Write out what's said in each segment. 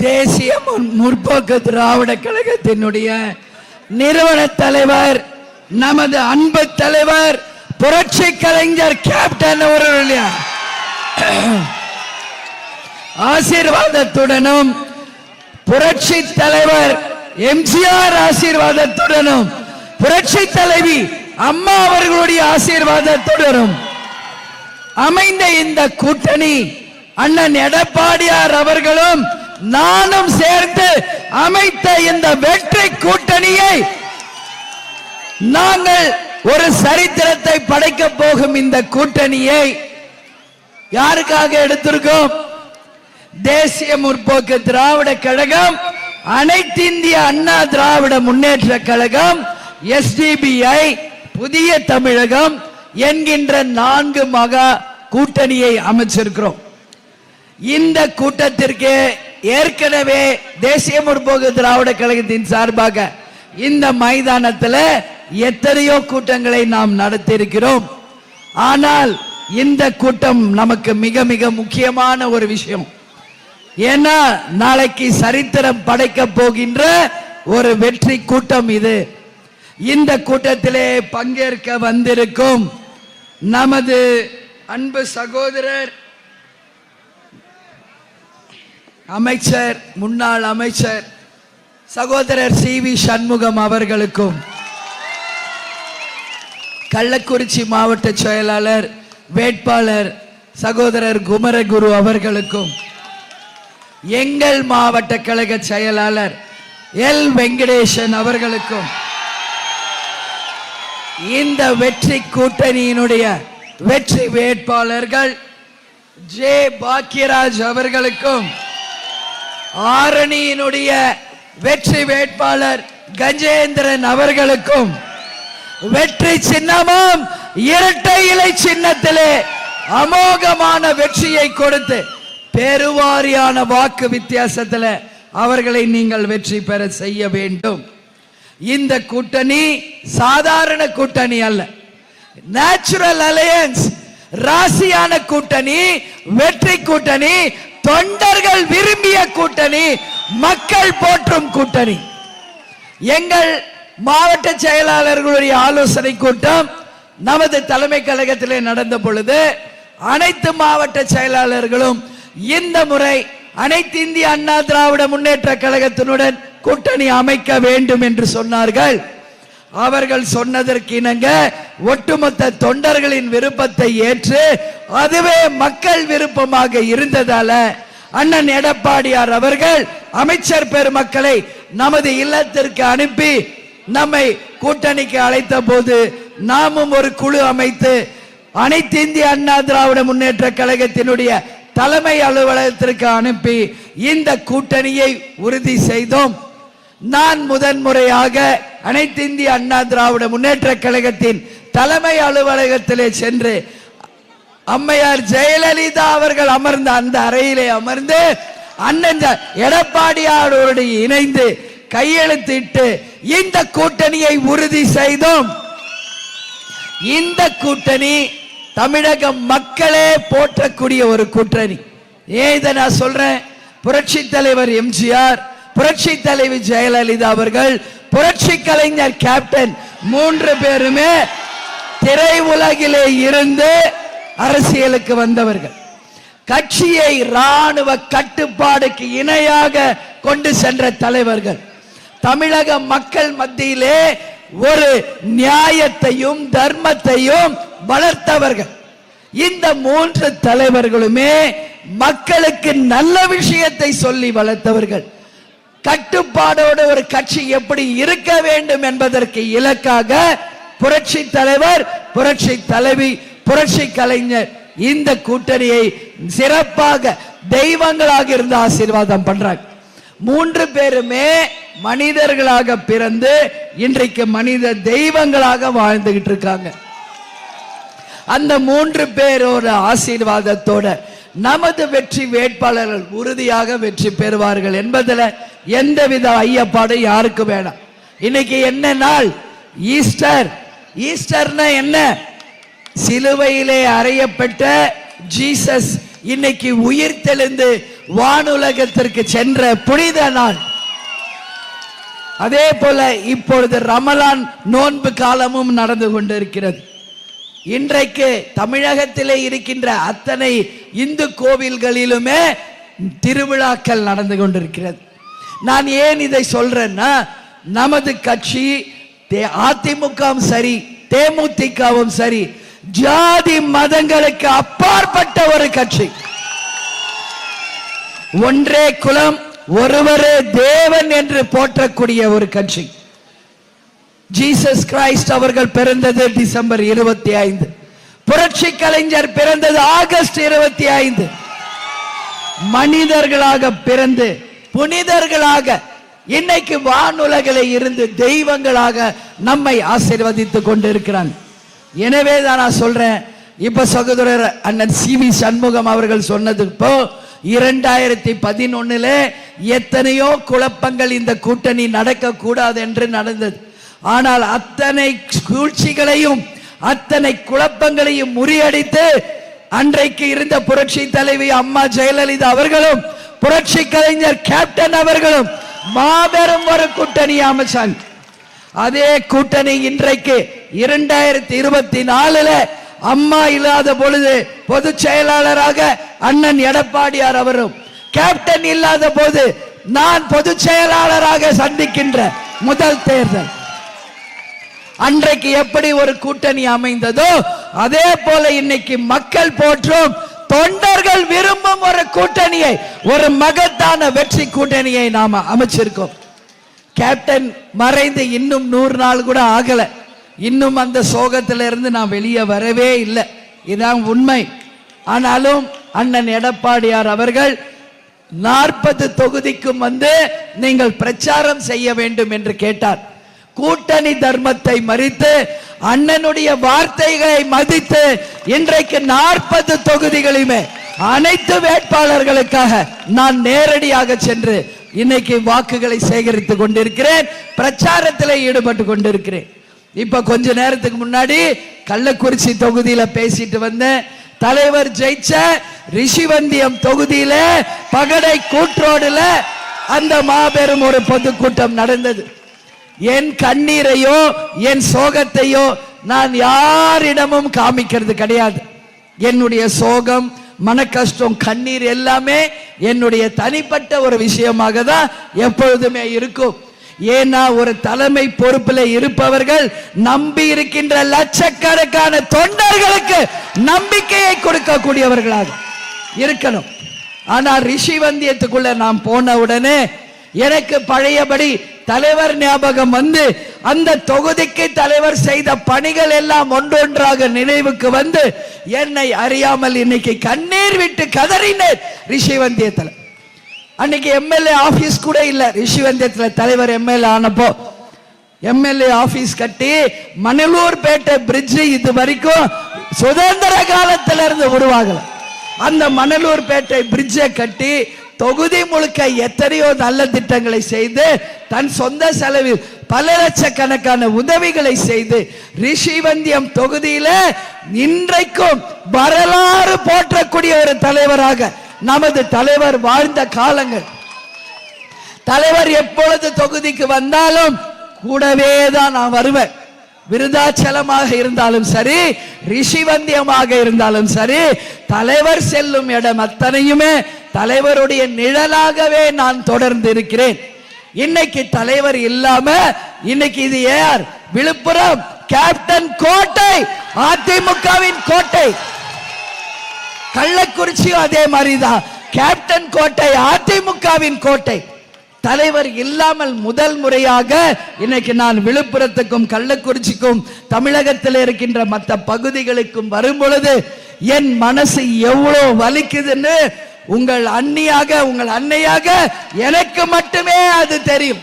தேசிய முற்போக்கு திராவிட கழகத்தினுடைய நிறுவன தலைவர் நமது அன்பு தலைவர் புரட்சி கலைஞர் கேப்டன் அவர்களுடைய ஆசீர்வாதத்துடனும் புரட்சி தலைவர் எம்ஜிஆர் ஆசீர்வாதத்துடனும் புரட்சி தலைவி அம்மா அவர்களுடைய ஆசீர்வாதத்துடனும் அமைந்த இந்த கூட்டணி அண்ணன் எடப்பாடியார் அவர்களும் நானும் சேர்ந்து அமைத்த இந்த வெற்றி கூட்டணியை நாங்கள் ஒரு சரித்திரத்தை படைக்க போகும் இந்த கூட்டணியை யாருக்காக எடுத்திருக்கோம்? தேசிய முற்போக்கு திராவிட கழகம் அனைத்து இந்திய அண்ணா திராவிட முன்னேற்ற கழகம் எஸ்டிபிஐ புதிய தமிழகம் என்கின்ற நான்கு மகா கூட்டணியை அமைச்சிருக்கிறோம். இந்த கூட்டத்திற்கு ஏற்கனவே தேசிய முற்போக்கு திராவிட கழகத்தின் சார்பாக இந்த மைதானத்தில் எத்தனையோ கூட்டங்களை நாம் நடத்தியிருக்கிறோம். ஆனால் இந்த கூட்டம் நமக்கு மிக மிக முக்கியமான ஒரு விஷயம். ஏன்னா நாளைக்கு சரித்திரம் படைக்க போகின்ற ஒரு வெற்றி கூட்டம் இது. இந்த கூட்டத்திலே பங்கேற்க வந்திருக்கும் நமது அன்பு சகோதரர் அமைச்சர் முன்னாள் அமைச்சர் சகோதரர் சி. வி. சண்முகம் அவர்களுக்கும் கள்ளக்குறிச்சி மாவட்ட செயலாளர் வேட்பாளர் சகோதரர் குமரகுரு அவர்களுக்கும் எங்கள் மாவட்ட கழக செயலாளர் எல். வெங்கடேசன் அவர்களுக்கும் இந்த வெற்றி கூட்டணியினுடைய வெற்றி வேட்பாளர்கள் ஜே. பாக்கியராஜ் அவர்களுக்கும் ஆரணியினுடைய வெற்றி வேட்பாளர் கஜேந்திரன் அவர்களுக்கும் வெற்றி சின்னமும் இரட்டை இலை சின்னத்திலே அமோகமான வெற்றியை கொடுத்து பெருவாரியான வாக்கு வித்தியாசத்தில் அவர்களை நீங்கள் வெற்றி பெற செய்ய வேண்டும். இந்த கூட்டணி சாதாரண கூட்டணி அல்ல. நேச்சுரல் அலையன்ஸ் ராசியான கூட்டணி வெற்றி கூட்டணி தொண்டர்கள் விரும்பிய கூட்டணி மக்கள் போற்றும் கூட்டணி. எங்கள் மாவட்ட செயலாளர்களுடைய ஆலோசனை கூட்டம் நமது தலைமை கழகத்திலே நடந்த பொழுது அனைத்து மாவட்ட செயலாளர்களும் இந்த முறை அனைத்து இந்திய அண்ணா திராவிட முன்னேற்ற கழகத்தினுடன் கூட்டணி அமைக்க வேண்டும் என்று சொன்னார்கள். அவர்கள் சொன்னதற்கு இணங்க ஒட்டுமொத்த தொண்டர்களின் விருப்பத்தை ஏற்று அதுவே மக்கள் விருப்பமாக இருந்ததால அண்ணன் எடப்பாடியார் அவர்கள் அமைச்சர் பெருமக்களை நமது இல்லத்திற்கு அனுப்பி நம்மை கூட்டணிக்கு அழைத்த போது நாமும் ஒரு குழு அமைத்து அனைத்து இந்திய அண்ணா திராவிட முன்னேற்ற கழகத்தினுடைய தலைமை அலுவலகத்திற்கு அனுப்பி இந்த கூட்டணியை உறுதி செய்தோம். நான் முதன்முறையாக அனைத்து இந்திய அண்ணா திராவிட முன்னேற்ற கழகத்தின் தலைமை அலுவலகத்திலே சென்று அம்மையார் ஜெயலலிதா அவர்கள் அமர்ந்த அந்த அறையிலே அமர்ந்து அண்ணன் எடப்பாடியாரோடு இணைந்து கையெழுத்திட்டு இந்த கூட்டணியை உறுதி செய்தோம். இந்த கூட்டணி தமிழக மக்களே போற்றக்கூடிய ஒரு கூட்டணி. ஏன் இதை நான் சொல்றேன்? புரட்சி தலைவர் எம்ஜிஆர் புரட்சி தலைவி ஜெயலலிதா அவர்கள் புரட்சி கலைஞர் கேப்டன் மூன்று பேருமே திரை உலகிலே இருந்து அரசியலுக்கு வந்தவர்கள். கட்சியை ராணுவ கட்டுப்பாடுக்கு இணையாக கொண்டு சென்ற தலைவர்கள். தமிழக மக்கள் மத்தியிலே ஒரு நியாயத்தையும் தர்மத்தையும் வளர்த்தவர்கள். இந்த மூன்று தலைவர்களுமே மக்களுக்கு நல்ல விஷயத்தை சொல்லி வளர்த்தவர்கள். கட்டுப்பாடோடு ஒரு கட்சி எப்படி இருக்க வேண்டும் என்பதற்கு இலக்காக புரட்சி தலைவர் புரட்சி தலைவி புரட்சி கலைஞர் இந்த கூட்டணியை சிறப்பாக தெய்வங்களாக இருந்து ஆசீர்வாதம் பண்றாங்க. மூன்று பேருமே மனிதர்களாக பிறந்து இன்றைக்கு மனித தெய்வங்களாக வாழ்ந்துகிட்டு இருக்காங்க. அந்த மூன்று பேரோட ஆசீர்வாதத்தோட நமது வெற்றி வேட்பாளர்கள் உறுதியாக வெற்றி பெறுவார்கள் என்பதில் எந்தவித ஐயப்பாடும் யாருக்கு வேணாம். இன்னைக்கு என்ன நாள்? ஈஸ்டர். ஈஸ்டர்னா என்ன? சிலுவையிலே அறையப்பட்ட ஜீசஸ் இன்னைக்கு உயிர் தெளிந்து வானுலகத்திற்கு சென்ற புனித நாள். அதே போல இப்பொழுது ரமலான் நோன்பு காலமும் நடந்து கொண்டிருக்கிறது. இன்றைக்கு தமிழகத்திலே இருக்கின்ற அத்தனை இந்து கோவில்களிலுமே திருவிழாக்கள் நடந்து கொண்டிருக்கிறது. நான் ஏன் இதை சொல்றேன்னா நமது கட்சி தே- அதிமுகவும் சரி தேமுதிகவும் சரி ஜாதி மதங்களுக்கு அப்பாற்பட்ட ஒரு கட்சி. ஒன்றே குலம் ஒருவரே தேவன் என்று போற்றக்கூடிய ஒரு கட்சி. ஜீசஸ் கிரைஸ்ட் அவர்கள் பிறந்தது டிசம்பர் இருபத்தி ஐந்து. புரட்சி கலைஞர் பிறந்தது ஆகஸ்ட் இருபத்தி ஐந்து. மனிதர்களாக பிறந்து புனிதர்களாக இன்னைக்கு வானுலகில இருந்து தெய்வங்களாக நம்மை ஆசீர்வதித்துக் கொண்டிருக்கிறான். எனவே தான் நான் சொல்றேன் இப்ப சகோதரர் அண்ணன் சி வி சண்முகம் அவர்கள் சொன்னது இப்போ இரண்டாயிரத்தி பதினொன்னுல எத்தனையோ குழப்பங்கள் இந்த கூட்டணி நடக்க கூடாது என்று நடந்தது. ஆனால் அத்தனை சூழ்ச்சிகளையும் அத்தனை குழப்பங்களையும் முறியடித்து அன்றைக்கு இருந்த புரட்சி தலைவி அம்மா ஜெயலலிதா அவர்களும் புரட்சி கலைஞர் கேப்டன் அவர்களும் மாபெரும் ஒரு கூட்டணி அமைச்சாங்க. அதே கூட்டணி இன்றைக்கு இரண்டாயிரத்தி இருபத்தி நாலுல அம்மா இல்லாத பொழுது பொதுச் செயலாளராக அண்ணன் எடப்பாடியார் அவரும் கேப்டன் இல்லாத போது நான் பொதுச் செயலாளராக சந்திக்கின்ற முதல் தேர்தல். அன்றைக்கு எப்படி ஒரு கூட்டணி அமைந்ததோ அதே போல இன்னைக்கு மக்கள் போற்றும் தொண்டர்கள் விரும்பும் ஒரு கூட்டணியை ஒரு மகத்தான வெற்றி கூட்டணியை நாம அமைச்சிருக்கோம். கேப்டன் மறைந்து இன்னும் நூறு நாள் கூட ஆகல. இன்னும் அந்த சோகத்திலிருந்து இருந்து நான் வெளியே வரவே இல்லை. இதான் உண்மை. ஆனாலும் அண்ணன் எடப்பாடியார் அவர்கள் நாற்பது தொகுதிக்கும் வந்து நீங்கள் பிரச்சாரம் செய்ய வேண்டும் என்று கேட்டார். கூட்டணி தர்மத்தை மறித்து அண்ணனுடைய வார்த்தைகளை மதித்து இன்றைக்கு நாற்பது தொகுதிகளையுமே அனைத்து வேட்பாளர்களுக்காக நான் நேரடியாக சென்று இன்னைக்கு வாக்குகளை சேகரித்துக் கொண்டிருக்கிறேன். பிரச்சாரத்தில் ஈடுபட்டு கொண்டிருக்கிறேன். இப்ப கொஞ்ச நேரத்துக்கு முன்னாடி கள்ளக்குறிச்சி தொகுதியில பேசிட்டு வந்தேன். தலைவர் ஜெயிச்ச ரிஷிவந்தியம் தொகுதியில பகடை கூற்றோடுல அந்த மாபெரும் ஒரு பொதுக்கூட்டம் நடந்தது. என் கண்ணீரையோ என் சோகத்தையோ நான் யாரிடமும் காமிக்கிறது கிடையாது. என்னுடைய சோகம் மன கஷ்டம் கண்ணீர் எல்லாமே என்னுடைய தனிப்பட்ட ஒரு விஷயமாக தான் எப்பொழுதுமே இருக்கும். ஏன்னா ஒரு தலைமை பொறுப்பில் இருப்பவர்கள் நம்பி இருக்கின்ற லட்சக்கணக்கான தொண்டர்களுக்கு நம்பிக்கையை கொடுக்கக்கூடியவர்களாக இருக்கணும். ஆனால் ரிஷி வந்தியத்துக்குள்ள நான் போன உடனே எனக்கு பழையபடி தலைவர் ஞாபகம் வந்து அந்த தொகுதிக்கு தலைவர் செய்த பணிகள் எல்லாம் ஒன்றொன்றாக நினைவுக்கு வந்து என்னை அறியாமல் இன்னைக்கு கண்ணீர் விட்டு கதறினேன் ரிஷிவந்தியத்தில் அன்னைக்கு எம்எல்ஏ ஆபீஸ் கூட இல்ல ரிஷிவந்தியத்தில் தலைவர் எம்எல்ஏ ஆனப்போ. எம்எல்ஏ ஆபீஸ் கட்டி மணலூர் பேட்டை பிரிட்ஜ் இது வரைக்கும் சுதந்திர காலத்துல இருந்து உருவாகல. அந்த மணலூர் பேட்டை பிரிட்ஜை கட்டி தொகுதி முழுக்க எத்தனையோ நல்ல திட்டங்களை செய்து தன் சொந்த செலவில் பல லட்சக்கணக்கான உதவிகளை செய்து ரிஷிவந்தியம் தொகுதியில இன்றைக்கும் வரலாறு போற்றக்கூடிய ஒரு தலைவராக நமது தலைவர் வாழ்ந்த காலங்கள். தலைவர் எப்பொழுது தொகுதிக்கு வந்தாலும் கூடவே தான் நான் வருவேன். விருதாச்சலமாக இருந்தாலும் சரி ரிஷிவந்தியமாக இருந்தாலும் சரி தலைவர் செல்லும் இடம் அத்தனையுமே தலைவருடைய நிழலாகவே நான் தொடர்ந்து இருக்கிறேன் இன்னைக்கு தலைவர் இல்லாம இன்னைக்கு இது யார்? விழுப்புரம் கேப்டன் கோட்டை அதிமுகவின் கோட்டை. கள்ளக்குறிச்சியும் அதே மாதிரிதான். கேப்டன் கோட்டை அதிமுகவின் கோட்டை. தலைவர் இல்லாமல் முதல் முறையாக இன்னைக்கு நான் விழுப்புரத்துக்கும் கள்ளக்குறிச்சிக்கும் தமிழகத்தில் இருக்கின்ற மற்ற பகுதிகளுக்கும் வரும் பொழுது என் மனசு எவ்வளோ வலிக்குதுன்னு உங்கள் அண்ணியாக உங்கள் அன்னையாக எனக்கு மட்டுமே அது தெரியும்.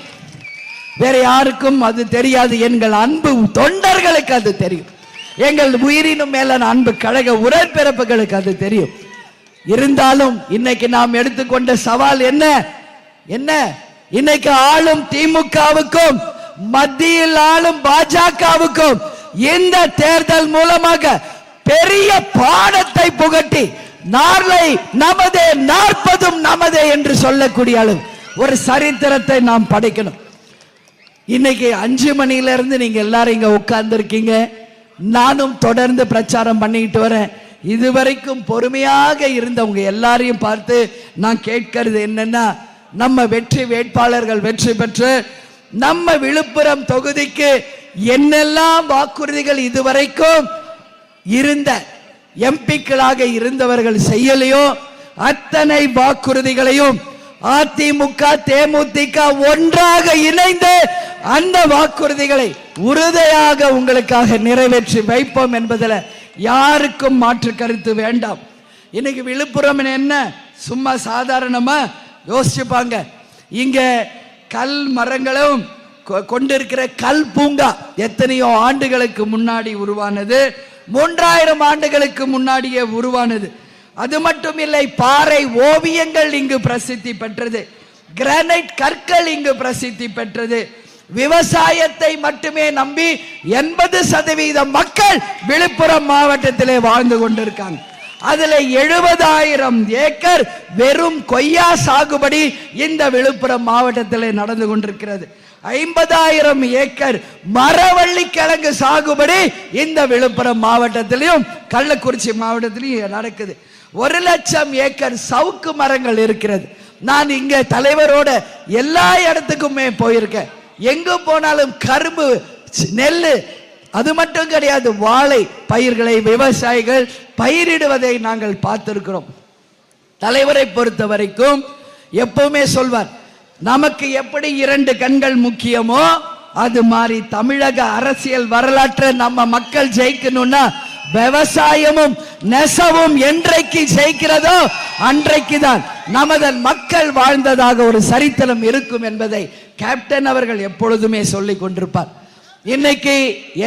வேற யாருக்கும் அது தெரியாது. எங்கள் அன்பு தொண்டர்களுக்கு அது தெரியும். எங்கள் உயிரினும் மேலான அன்பு கழக உடற்பிறப்புகளுக்கு அது தெரியும். இருந்தாலும் இன்னைக்கு நாம் எடுத்துக்கொண்ட சவால் என்ன? என்ன? இன்னைக்கு ஆளும் திமுகவுக்கும் மத்தியில் ஆளும் பாஜகவுக்கும் இந்த தேர்தல் மூலமாக பெரிய பாடத்தை புகட்டி நாளை நமதே நாற்பதும் நமதே என்று சொல்லக்கூடிய அளவு ஒரு சரித்திரத்தை நாம் படைக்கணும். இன்னைக்கு அஞ்சு மணில இருந்து நீங்க எல்லாரும் இங்க உட்கார்ந்து இருக்கீங்க நானும் தொடர்ந்து பிரச்சாரம் பண்ணிக்கிட்டு வரேன். இதுவரைக்கும் பொறுமையாக இருந்தவங்க எல்லாரையும் பார்த்து நான் கேட்கறது என்னன்னா நம்ம வெற்றி வேட்பாளர்கள் வெற்றி பெற்று நம்ம விழுப்புரம் தொகுதிக்கு என்னெல்லாம் வாக்குறுதிகள் இதுவரைக்கும் இருந்த எம்பிக்களாக இருந்தவர்கள் செய்யலையோ அத்தனை வாக்குறுதிகளையும் அதிமுக தேமுதிக ஒன்றாக இணைந்து அந்த வாக்குறுதிகளை உறுதியாக உங்களுக்காக நிறைவேற்றி வைப்போம் என்பதில் யாருக்கும் மாற்று கருத்து வேண்டாம். இன்னைக்கு விழுப்புரம் என்ன? சும்மா சாதாரணமா யோசிச்சுப்பாங்க. இங்க கல் மரங்களும் கொ- கொண்டிருக்கிற கல் பூங்கா எத்தனையோ ஆண்டுகளுக்கு முன்னாடி உருவானது. மூன்றாயிரம் ஆண்டுகளுக்கு முன்னாடியே உருவானது. அது மட்டும் இல்லை பாறை ஓவியங்கள் இங்கு பிரசித்தி பெற்றது. கிரானைட் கற்கள் இங்கு பிரசித்தி பெற்றது. விவசாயத்தை மட்டுமே நம்பி எண்பது சதவீத மக்கள் விழுப்புரம் மாவட்டத்திலே வாழ்ந்து கொண்டிருக்காங்க. அதுல எழுபதாயிரம் ஏக்கர் வெறும் கொய்யா சாகுபடி இந்த விழுப்புரம் மாவட்டத்தில் நடந்து கொண்டிருக்கிறது. ஐம்பதாயிரம் ஏக்கர் மரவள்ளி கிழங்கு சாகுபடி இந்த விழுப்புரம் மாவட்டத்திலையும் கள்ளக்குறிச்சி மாவட்டத்திலையும் நடக்குது. ஒரு லட்சம் ஏக்கர் சவுக்கு மரங்கள் இருக்கிறது. நான் இங்க தலைவரோட எல்லா இடத்துக்குமே போயிருக்கேன். எங்கு போனாலும் கரும்பு நெல் அது மட்டும் கிடையாது வாழை பயிர்களை விவசாயிகள் பயிரிடுவதை நாங்கள் பார்த்திருக்கிறோம். தலைவரை பொறுத்த வரைக்கும் எப்பவுமே சொல்வார் நமக்கு எப்படி இரண்டு கண்கள் முக்கியமோ அது மாதிரி தமிழக அரசியல் வரலாற்றை நம்ம மக்கள் ஜெயிக்கணும்னா விவசாயமும் நெசவும் என்றைக்கு ஜெயிக்கிறதோ அன்றைக்கு தான். நமது மக்கள் வாழ்ந்ததாக ஒரு சரித்திரம் இருக்கும் என்பதை கேப்டன் அவர்கள் எப்பொழுதுமே சொல்லிக் கொண்டிருப்பார். இன்னைக்கு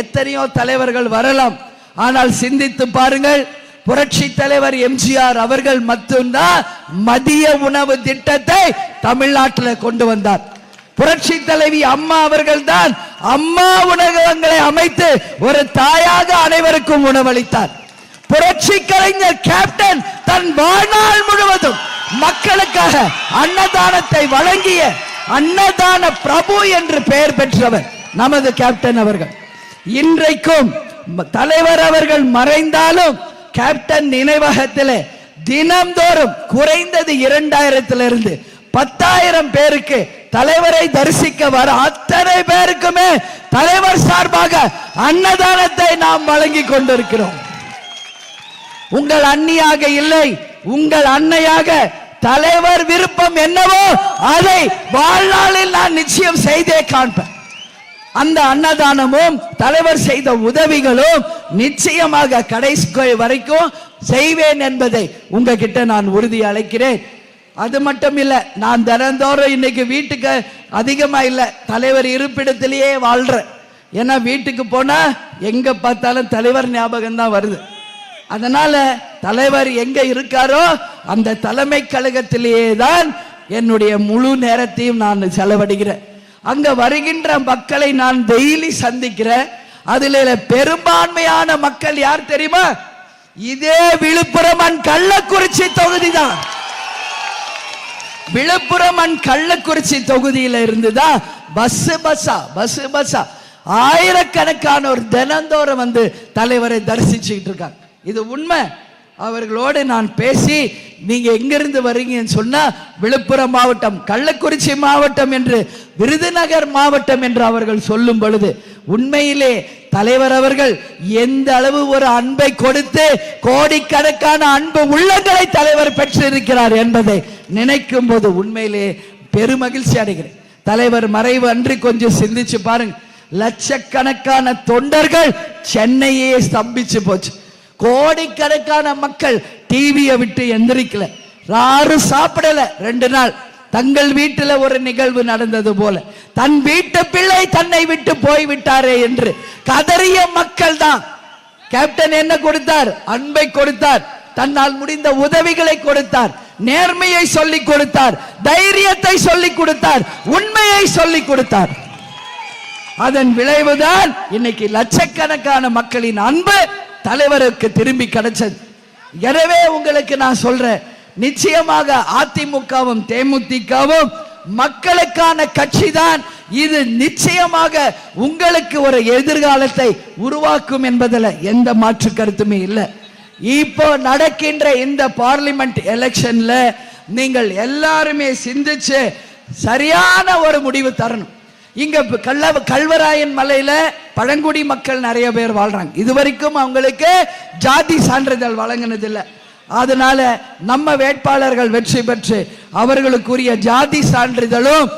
எத்தனையோ தலைவர்கள் வரலாம். ஆனால் சிந்தித்து பாருங்கள் புரட்சி தலைவர் எம்ஜிஆர் அவர்கள் மட்டும்தான் மதிய உணவு திட்டத்தை தமிழ்நாட்டில் கொண்டு வந்தார். புரட்சி தலைவி அம்மா அவர்கள் தான் அம்மா உணவகங்களை அமைத்து ஒரு தாயாக அனைவருக்கும் உணவளித்தார். புரட்சி கலைஞர் கேப்டன் தன் வாழ்நாள் முழுவதும் மக்களுக்காக அன்னதானத்தை வழங்கிய அன்னதான பிரபு என்று பெயர் பெற்றவர். நமது கேப்டன் அவர்கள். இன்றைக்கும் தலைவர் அவர்கள் மறைந்தாலும் கேப்டன் நினைவகத்திலே தினம்தோறும் குறைந்தது இரண்டாயிரத்திலிருந்து பத்தாயிரம் பேருக்கு தலைவரை தரிசிக்க வர அத்தனை பேருக்குமே தலைவர் சார்பாக அன்னதானத்தை நாம் வழங்கி கொண்டிருக்கிறோம். உங்கள் அண்ணியாக இல்லை உங்கள் அன்னையாக தலைவர் விருப்பம் என்னவோ அதை வாழ்நாளில் நான் நிச்சயம் செய்தே காண்பேன். அந்த அன்னதானமும் தலைவர் செய்த உதவிகளும் நிச்சயமாக கடைசி வரைக்கும் செய்வேன் என்பதை உங்ககிட்ட நான் உறுதி அளிக்கிறேன். அது மட்டும் இல்லை நான் தினந்தோறும் இன்னைக்கு வீட்டுக்கு அதிகமா இல்லை தலைவர் இருப்பிடத்திலேயே வாழ்றேன். ஏன்னா வீட்டுக்கு போனா எங்க பார்த்தாலும் தலைவர் ஞாபகம் தான் வருது. அதனால தலைவர் எங்க இருக்காரோ அந்த தலைமை கழகத்திலேயே தான் என்னுடைய முழு நேரத்தையும் நான் செலவழிக்கிறேன். அங்க வருகின்ற மக்களை நான் டெய்லி சந்திக்கிறேன். அதுல பெரும்பான்மையான மக்கள் யார் தெரியுமா? இதே விழுப்புரம் அண்ட் கள்ளக்குறிச்சி தொகுதி தான் விழுப்புரம் அண்ட் கள்ளக்குறிச்சி தொகுதியில இருந்துதான் பஸ் பஸ்ஸா பஸ் பஸ்ஸா ஆயிரக்கணக்கானோர் தினந்தோறும் வந்து தலைவரை தரிசிச்சுக்கிட்டு இருக்காங்க. இது உண்மை. அவர்களோடு நான் பேசி நீங்க எங்கிருந்து வர்றீங்கன்னு சொன்னா விழுப்புரம் மாவட்டம் கள்ளக்குறிச்சி மாவட்டம் என்று விருதுநகர் மாவட்டம் என்று அவர்கள் சொல்லும் பொழுது உண்மையிலே தலைவர் அவர்கள் எந்த அளவு ஒரு அன்பை கொடுத்து கோடிக்கணக்கான அன்பு உள்ளங்களை தலைவர் பெற்றிருக்கிறார் என்பதை நினைக்கும் போது உண்மையிலே பெருமகிழ்ச்சி அடைகிறேன். தலைவர் மறைவு அன்றி கொஞ்சம் சிந்திச்சு பாருங்க. லட்சக்கணக்கான தொண்டர்கள் சென்னையே ஸ்தம்பிச்சு போச்சு. கோடிக்கணக்கான மக்கள் டிவியை விட்டு எந்திரிக்கல. யாரும் சாப்பிடல. ரெண்டு நாள். தங்கள் வீட்டுல ஒரு நிகழ்வு நடந்தது போல. தன் வீட்டு பிள்ளை தன்னை விட்டு போய் விட்டாரே என்று கதறிய மக்கள் தான் கேப்டன் என்ன கொடுத்தார்? அன்பை கொடுத்தார். தன்னால் முடிந்த உதவிகளை கொடுத்தார். நேர்மையை சொல்லிக் கொடுத்தார். தைரியத்தை சொல்லிக் கொடுத்தார். உண்மையை சொல்லிக் கொடுத்தார். அதன் விளைவுதான் இன்னைக்கு லட்சக்கணக்கான மக்களின் அன்பு. தலைவருக்கு திரும்பி கிடைச்சது. எனவே உங்களுக்கு நான் சொல்றேன் நிச்சயமாக அதிமுகவும் தேமுதிகவும் மக்களுக்கான கட்சி தான் இது நிச்சயமாக உங்களுக்கு ஒரு எதிர்காலத்தை உருவாக்கும் என்பதில் எந்த மாற்று கருத்துமே இல்லை. இப்போ நடக்கின்ற இந்த பார்லிமெண்ட் எலெக்ஷன்ல நீங்கள் எல்லாருமே சிந்திச்சு சரியான ஒரு முடிவு தரணும். இங்க இப்ப கல்வராயன் மலையில பழங்குடி மக்கள் நிறைய பேர் வாழ்றாங்க. இதுவரைக்கும் அவங்களுக்கு ஜாதி சான்றிதழ் வழங்கினதில்லை. அதனால நம்ம வேட்பாளர்கள் வெற்றி பெற்று அவர்களுக்குரிய ஜாதி சான்றிதழும்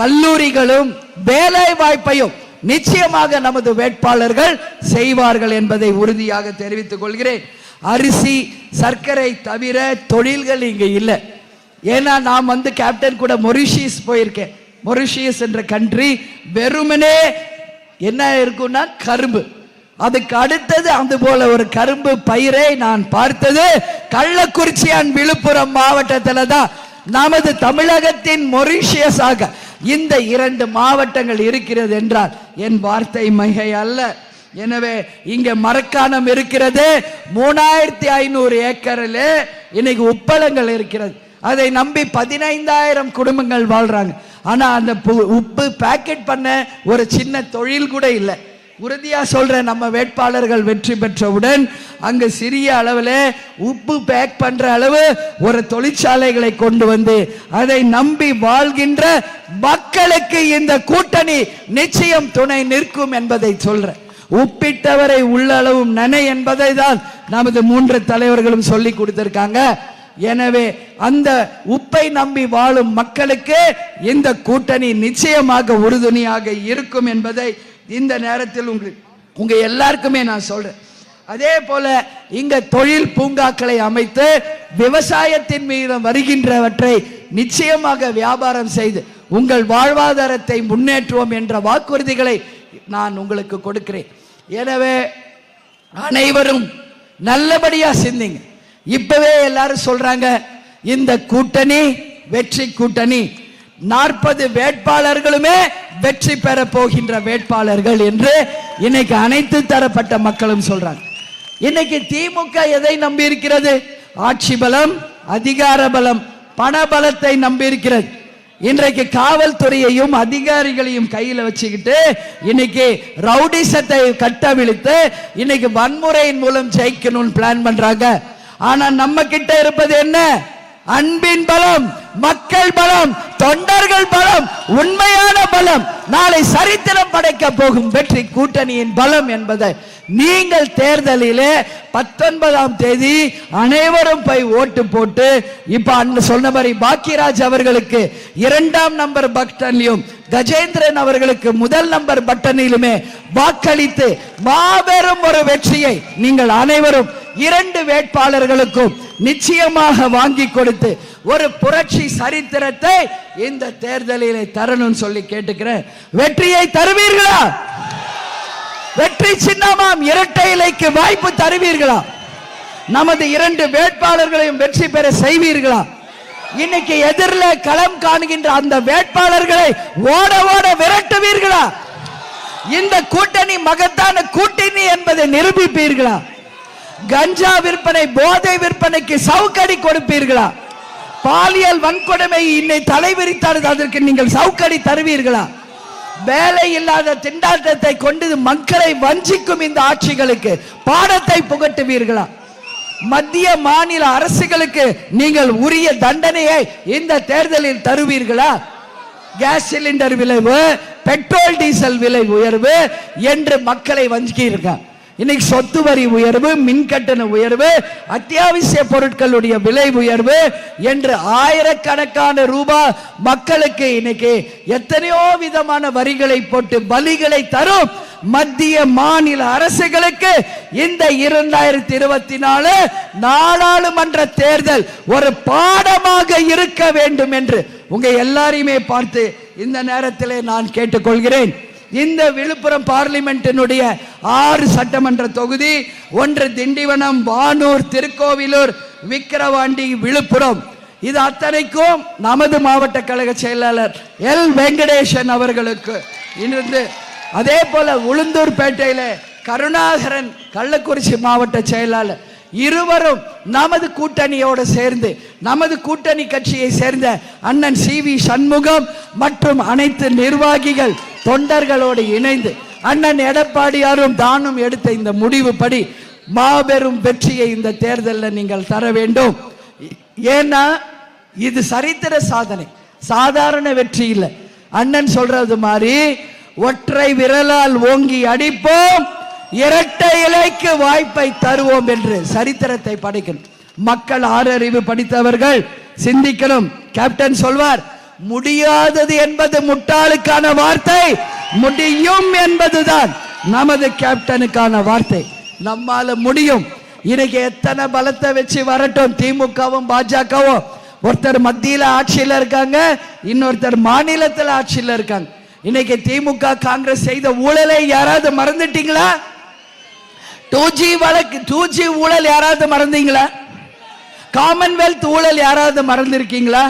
கல்லூரிகளும் வேலை வாய்ப்பையும் நிச்சயமாக நமது வேட்பாளர்கள் செய்வார்கள் என்பதை உறுதியாக தெரிவித்துக் கொள்கிறேன். அரிசி சர்க்கரை தவிர தொழில்கள் இங்க இல்லை. ஏன்னா நான் வந்து கேப்டன் கூட மொரிஷியஸ் போயிருக்கேன். மொரிஷியஸ் என்ற கண்ட்ரி வெறுமனே என்ன இருக்கும்னா கரும்பு. அதுக்கு அடுத்தது அது போல ஒரு கரும்பு பயிரை நான் பார்த்தது கள்ளக்குறிச்சியான் விழுப்புரம் மாவட்டத்தில் தான். நமது தமிழகத்தின் மொரிஷியஸாக இந்த இரண்டு மாவட்டங்கள் இருக்கிறது என்றால் என் வார்த்தை மிகை அல்ல. எனவே இங்க மரக்காணம் இருக்கிறது. மூணாயிரத்தி ஐநூறு ஏக்கரில் இன்னைக்கு உப்பளங்கள் இருக்கிறது. அதை நம்பி பதினைந்தாயிரம் குடும்பங்கள் வாழ்றாங்க. ஆனா அந்த பு- உப்பு பேக்கெட் பண்ண ஒரு சின்ன தொழில் கூட இல்லை. உறுதியாக சொல்கிற நம்ம வேட்பாளர்கள் வெற்றி பெற்றவுடன் அங்கு சிறிய அளவில் உப்பு பேக் பண்ணுற அளவு ஒரு தொழிற்சாலைகளை கொண்டு வந்து அதை நம்பி வாழ்கின்ற மக்களுக்கு இந்த கூட்டணி நிச்சயம் துணை நிற்கும் என்பதை சொல்கிறேன் உப்பிட்டவரை உள்ளளவும் நனை என்பதை தான் நமது மூன்று தலைவர்களும் சொல்லி கொடுத்திருக்காங்க. எனவே அந்த உப்பை நம்பி வாழும் மக்களுக்கு இந்த கூட்டணி நிச்சயமாக உறுதுணையாக இருக்கும் என்பதை இந்த நேரத்தில் உங்களுக்கு உங்க எல்லாருக்குமே நான் சொல்றேன். அதே போல இங்க தொழில் பூங்காக்களை அமைத்து விவசாயத்தின் மீது வருகின்றவற்றை நிச்சயமாக வியாபாரம் செய்து உங்கள் வாழ்வாதாரத்தை முன்னேற்றுவோம் என்ற வாக்குறுதிகளை நான் உங்களுக்கு கொடுக்கிறேன். எனவே அனைவரும் நல்லபடியா சிந்திங்க. இப்பவே எல்லாரும் சொல்றாங்க இந்த கூட்டணி வெற்றி கூட்டணி. நாற்பது வேட்பாளர்களுமே வெற்றி பெற போகின்ற வேட்பாளர்கள் என்று இன்னைக்கு அனைத்து தரப்பட்ட மக்களும் சொல்றாங்க. இன்னைக்கு திமுக எதை நம்பி இருக்கிறது ஆட்சி பலம் அதிகார பலம் பண பலத்தை நம்பி இருக்கிறது இன்றைக்கு காவல்துறையையும் அதிகாரிகளையும் கையில் வச்சுக்கிட்டு இன்னைக்கு ரவுடிசத்தை கட்டவிழித்து இன்னைக்கு வன்முறையின் மூலம் ஜெயிக்கணும்னு பிளான் பண்றாங்க. ஆனா நம்ம கிட்ட இருப்பது என்ன? அன்பின் பலம் மக்கள் பலம் தொண்டர்கள் பலம் உண்மையான பலம். நாளை சரித்திரம் படைக்க போகும் வெற்றி கூட்டணியின் பலம் என்பதை நீங்கள் தேர்தலிலே பத்தொன்பதாம் தேதி அனைவரும் போய் ஓட்டு போட்டு இப்ப அண்ணன் சொன்ன மாதிரி பாக்கியராஜ் அவர்களுக்கு இரண்டாம் நம்பர் பட்டன்லையும் கஜேந்திரன் அவர்களுக்கு முதல் நம்பர் பட்டனிலுமே வாக்களித்து மாபெரும் ஒரு வெற்றியை நீங்கள் அனைவரும் இரண்டு வேட்பாளர்களுக்கும் நிச்சயமாக வாங்கி கொடுத்து ஒரு புரட்சி சரித்திரத்தை இந்த தேர்தலில் தரணும்னு சொல்லி கேட்டுக்கிறேன். வெற்றியை தருவீர்களா? வெற்றி சின்னமாம் இரட்டை இலைக்கு வாய்ப்பு தருவீர்களா? நமது இரண்டு வேட்பாளர்களையும் வெற்றி பெற செய்வீர்களா? இன்னைக்கு எதிரில் களம் காணுகின்ற அந்த வேட்பாளர்களை ஓட ஓட விரட்டுவீர்களா? இந்த கூட்டணி மகத்தான கூட்டணி என்பதை நிரூபிப்பீர்களா? கஞ்சா விற்பனை போதை விற்பனைக்கு சவுக்கடி கொடுப்பீர்களா? பாலியல் வன்கொடுமை இன்னை தலைவிரித்தால் அதற்கு நீங்கள் சவுக்கடி தருவீர்களா? வேலை இல்லாத திண்டாட்டத்தை கொண்டு மக்களை வஞ்சிக்கும் இந்த ஆட்சிகளுக்கு பாடத்தை புகட்டுவீர்களா? மத்திய மாநில அரசுகளுக்கு நீங்கள் உரிய தண்டனையை இந்த தேர்தலில் தருவீர்களா? கேஸ் சிலிண்டர் விளைவு பெட்ரோல் டீசல் விலை உயர்வு என்று மக்களை வஞ்சிக்கிறீர்கள்? இன்னைக்கு சொத்து வரி உயர்வு மின்கட்டண உயர்வு அத்தியாவசிய பொருட்களுடைய விலை உயர்வு என்று ஆயிரக்கணக்கான ரூபாய் மக்களுக்கு இன்னைக்கு எத்தனையோ விதமான வரிகளை போட்டு பலிகளை தரும் மத்திய மாநில அரசுகளுக்கு இந்த இரண்டாயிரத்தி இருபத்தி நாலு நாடாளுமன்ற தேர்தல் ஒரு பாடமாக இருக்க வேண்டும் என்று உங்க எல்லாரையுமே பார்த்து இந்த நேரத்திலே நான் கேட்டுக்கொள்கிறேன். இந்த விழுப்புரம் பார்லிமெண்ட்டினுடைய ஆறு சட்டமன்ற தொகுதி ஒன்று திண்டிவனம் வானூர் திருக்கோவிலூர் விக்கிரவாண்டி விழுப்புரம். இது அத்தனைக்கும் நமது மாவட்ட கழக செயலாளர் எல். வெங்கடேசன் அவர்களுக்கு. இருந்து அதே போல உளுந்தூர்பேட்டையில் கருணாகரன் கள்ளக்குறிச்சி மாவட்ட செயலாளர் இருவரும் நமது கூட்டணியோடு சேர்ந்து நமது கூட்டணி கட்சியை சேர்ந்த அண்ணன் சி வி சண்முகம் மற்றும் அனைத்து நிர்வாகிகள் தொண்டர்களோடு இணைந்து அண்ணன் எடப்பாடியாரும் தானும் எடுத்த இந்த முடிவு படி மாபெரும் வெற்றியை இந்த தேர்தலில் நீங்கள் தர வேண்டும். ஏன்னா இது சரித்திர சாதனை. சாதாரண வெற்றி இல்லை. அண்ணன் சொல்றது மாதிரி ஒற்றை விரலால் ஓங்கி அடிப்போம். இரட்டை இலைக்கு வாய்ப்பை தருவோம் என்று சரித்திரத்தை படைக்கணும். மக்கள் ஆறறிவு படித்தவர்கள் சிந்திக்கணும். கேப்டன் சொல்வார் முடியாதது என்பது முட்டாளுக்கான வார்த்தை முடியும் என்பதுதான் நமது கேப்டனுக்கான வார்த்தை. நம்மால முடியும். இன்னைக்கு எத்தனை பலத்தை வச்சு வரட்டும். திமுகவும் பாஜகவும். ஒருத்தர் மத்தியில ஆட்சியில் இருக்காங்க இன்னொருத்தர் மாநிலத்தில் ஆட்சியில் இருக்காங்க. இன்னைக்கு திமுக காங்கிரஸ் செய்த ஊழலை யாராவது மறந்துட்டீங்களா? டூ ஜி வழக்கு டூ ஜி ஊழல் யாராவது மறந்தீங்களா? காமன்வெல்த் ஊழல் யாராவது மறந்திருக்கீங்களா?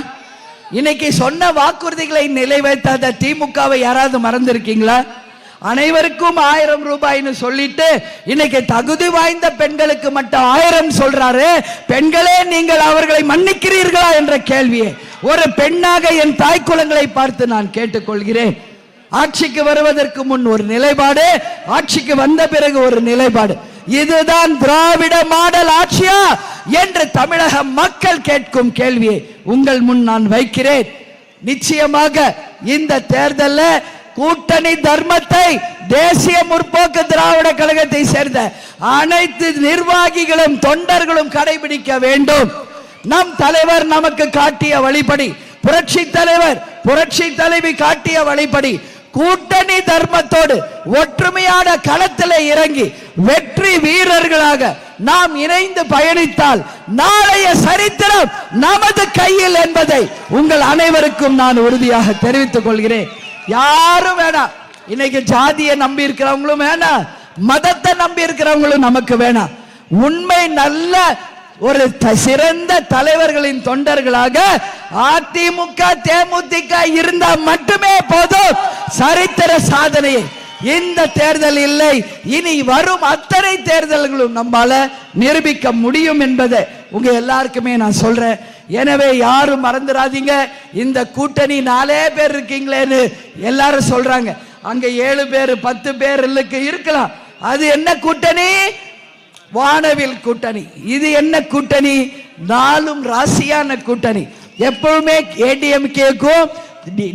இன்னைக்கு சொன்ன வாக்குறுதிகளை நிறைவேற்றாத திமுகவை யாராவது மறந்திருக்கீங்களா? அனைவருக்கும் ஆயிரம் ரூபாய்னு சொல்லிட்டு இன்னைக்கு தகுதி வாய்ந்த பெண்களுக்கு மட்டும் ஆயிரம் சொல்றாரு. பெண்களே நீங்கள் அவர்களை மன்னிக்கிறீர்களா என்ற கேள்வியை ஒரு பெண்ணாக என் தாய் குலங்களை பார்த்து நான் கேட்டுக்கொள்கிறேன். ஆட்சிக்கு வருவதற்கு முன் ஒரு நிலைப்பாடு ஆட்சிக்கு வந்த பிறகு ஒரு நிலைப்பாடு. இதுதான் திராவிட மாடல் ஆட்சியா என்று தமிழக மக்கள் கேட்கும் கேள்வியை உங்கள் முன் நான் வைக்கிறேன். நிச்சயமாக இந்த தேர்தலில் கூட்டணி தர்மத்தை தேசிய முற்போக்கு திராவிட கழகத்தை சேர்ந்த அனைத்து நிர்வாகிகளும் தொண்டர்களும் கடைபிடிக்க வேண்டும். நம் தலைவர் நமக்கு காட்டிய வழிபடி புரட்சி தலைவர் புரட்சி தலைவி காட்டிய வழிபடி கூட்டணி தர்மத்தோடு ஒற்றுமையான களத்தில் இறங்கி வெற்றி வீரர்களாக நாம் இணைந்து பயணித்தால் நாளைய சரித்திரம் நமது கையில் என்பதை உங்கள் அனைவருக்கும் நான் உறுதியாக தெரிவித்துக் கொள்கிறேன். யாரும் வேணாம். இன்னைக்கு ஜாதியை நம்பி இருக்கிறவங்களும் வேணாம். மதத்தை நம்பி இருக்கிறவங்களும் நமக்கு வேணாம். உண்மை நல்ல ஒரு த- சிறந்த தலைவர்களின் தொண்டர்களாக அதிமுக தேமுதிக இருந்தா மட்டுமே போதும் சரித்திர சாதனையை. இந்த தேர்தல் இல்லை. இனி வரும் அத்தனை தேர்தல்களும் நம்மால நிரூபிக்க முடியும் என்பதை உங்க எல்லாருக்குமே நான் சொல்றேன். எனவே யாரும் மறந்துடாதீங்க. இந்த கூட்டணி நாலே பேர் இருக்கீங்களேன்னு எல்லாரும் சொல்றாங்க. அங்க ஏழு பேர் பத்து பேர் இல்லுக்கு இருக்கலாம். அது என்ன கூட்டணி? வானவில் கூட்டணி. இது என்ன கூட்டணி? நாலும் ராசியான கூட்டணி. எப்பவுமே ஏடிஎம்கேக்கும்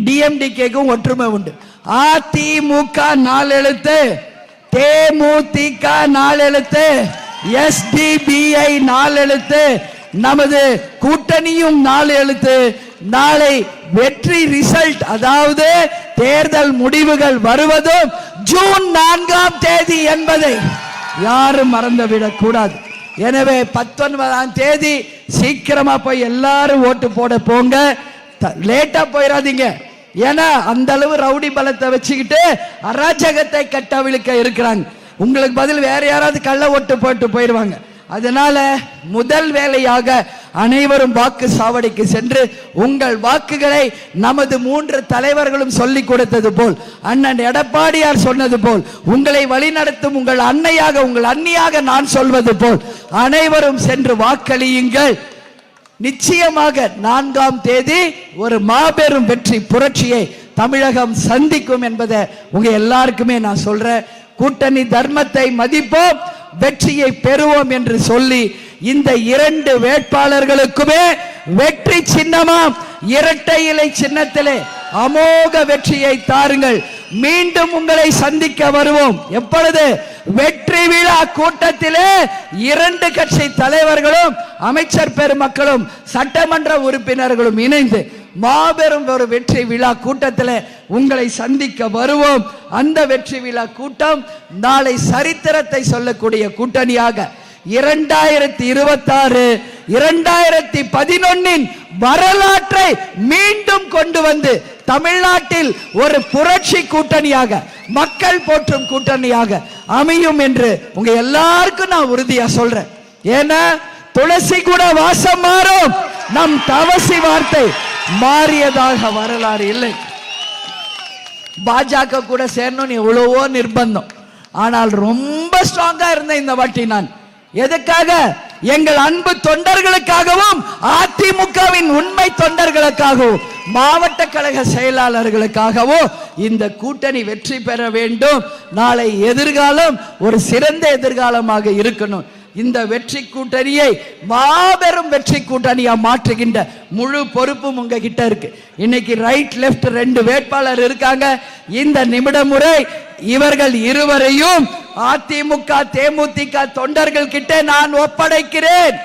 டிஎம்டிகேக்கும் ஒற்றுமை உண்டு. அதிமுக நாலு எழுத்து தேமுதிக நாலு எழுத்து எஸ்டிபிஐ நாலு எழுத்து நமது கூட்டணியும் நாலு எழுத்து நாளை வெற்றி ரிசல்ட் அதாவது தேர்தல் முடிவுகள் வருவதும் ஜூன் நான்காம் தேதி என்பதை யாரும் மறந்துவிடக் கூடாது எனவே பத்தொன்பதாம் தேதி சீக்கிரமா போய் எல்லாரும் ஓட்டு போட போங்க. த- லேட்டா போயிடாதீங்க ஏன்னா அந்த அளவு ரவுடி பலத்தை வச்சுக்கிட்டு அராஜகத்தை கட்டவிழ்க்க இருக்கிறாங்க. உங்களுக்கு பதில் வேற யாராவது கள்ள ஓட்டு போட்டு போயிடுவாங்க. அதனால முதல் வேலையாக அனைவரும் வாக்கு சாவடிக்கு சென்று உங்கள் வாக்குகளை நமது மூன்று தலைவர்களும் சொல்லிக் கொடுத்தது போல் அண்ணன் எடப்பாடியார் சொன்னது போல் உங்களை வழிநடத்தும் உங்கள் அன்னையாக உங்கள் அன்னியாக நான் சொல்வது போல் அனைவரும் சென்று வாக்களியுங்கள். நிச்சயமாக நான்காம் தேதி ஒரு மாபெரும் வெற்றி புரட்சியை தமிழகம் சந்திக்கும் என்பதை உங்க எல்லாருக்குமே நான் சொல்றேன். கூட்டணி தர்மத்தை மதிப்போம். வெற்றியை பெறுவோம் என்று சொல்லி இந்த இரண்டு வேட்பாளர்களுக்குமே வெற்றி சின்னமாம். இரட்டை இலை சின்னத்திலே அமோக வெற்றியை தாருங்கள். மீண்டும் உங்களை சந்திக்க வருவோம். எப்பொழுது? வெற்றி விழா கூட்டத்திலே இரண்டு கட்சி தலைவர்களும் அமைச்சர் பெருமக்களும் சட்டமன்ற உறுப்பினர்களும் இணைந்து மாபெரும் ஒரு வெற்றி விழா கூட்டத்தில் உங்களை சந்திக்க வருவோம். அந்த வெற்றி விழா கூட்டம் நாளை சரித்திரத்தை சொல்லக்கூடிய கூட்டணியாக இரண்டாயிரத்தி இருபத்தாறு இரண்டாயிரத்தி பதினொன்னின் வரலாற்றை மீண்டும் கொண்டு வந்து தமிழ்நாட்டில் ஒரு புரட்சி கூட்டணியாக மக்கள் போற்றும் கூட்டணியாக அமையும் என்று உங்க எல்லாருக்கும் நான் உறுதியா சொல்றேன். ஏன்னா துளசி கூட வாசம் மாறும். நம் தவசி வார்த்தை மாறியதாக வரலாறு இல்லை. பாஜக கூட சேரணும்னு எவ்வளவோ நிர்பந்தம். ஆனால் ரொம்ப ஸ்ட்ராங்கா இருந்தேன் இந்த வாட்டி நான். எதுக்காக? எங்கள் அன்பு தொண்டர்களுக்காகவும் அதிமுகவின் உண்மை தொண்டர்களுக்காகவும் மாவட்ட கழக செயலாளர்களுக்காகவும் இந்த கூட்டணி வெற்றி பெற வேண்டும். நாளை எதிர்காலம் ஒரு சிறந்த எதிர்காலமாக இருக்கணும். இந்த வெற்றி கூட்டணியை மாபெரும் வெற்றி கூட்டணியா மாற்றுகின்ற முழு பொறுப்பும் உங்ககிட்ட இருக்கு. இன்னைக்கு ரைட் லெஃப்ட் ரெண்டு வேட்பாளர் இருக்காங்க. இந்த நிமிட முறை இவர்கள் இருவரையும் அதிமுக தேமுதிக தொண்டர்கள் கிட்ட நான் ஒப்படைக்கிறேன்.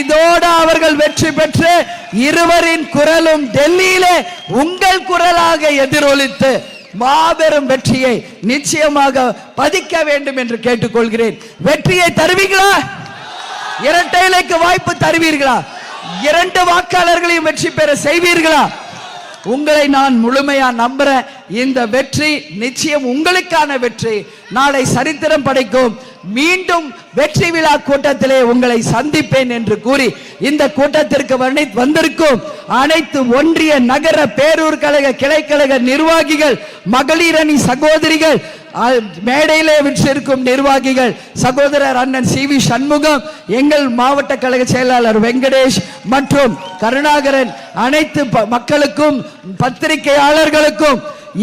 இதோடு அவர்கள் வெற்றி பெற்று இருவரின் குரலும் டெல்லியிலே உங்கள் குரலாக எதிரொலித்து மாபெரும் வெற்றியை நிச்சயமாக பதிக்க வேண்டும் என்று கேட்டுக்கொள்கிறேன். வெற்றியை தருவீங்களா? இரட்டை இலைக்கு வாய்ப்பு தருவீர்களா? இரண்டு வாக்காளர்களையும் வெற்றி பெற செய்வீர்களா? உங்களை நான் முழுமையா நம்புறேன். இந்த வெற்றி நிச்சயம் உங்களுக்கான வெற்றி. நாளை சரித்திரம் படைக்கும். மீண்டும் வெற்றி விழா கூட்டத்திலே உங்களை சந்திப்பேன் என்று கூறி இந்த கூட்டத்திற்கு வந்திருக்கும் அனைத்து ஒன்றிய நகர பேரூர் கழக கிளைக்கழக நிர்வாகிகள் மகளிரணி சகோதரிகள் மேடையிலே விற்றிருக்கும் நிர்வாகிகள் சகோதரர் அண்ணன் சி வி சண்முகம் எங்கள் மாவட்ட கழக செயலாளர் வெங்கடேஷ் மற்றும் கருணாகரன் அனைத்து மக்களுக்கும் பத்திரிகையாளர்களுக்கும்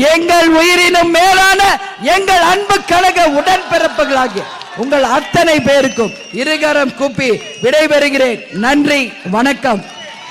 எங்கள் உயிரினும் மேலான எங்கள் அன்பு கழக உடன்பிறப்புகளாகிய உங்கள் அத்தனை பேருக்கும் இருகரம் கூப்பி விடைபெறுகிறேன். நன்றி வணக்கம்.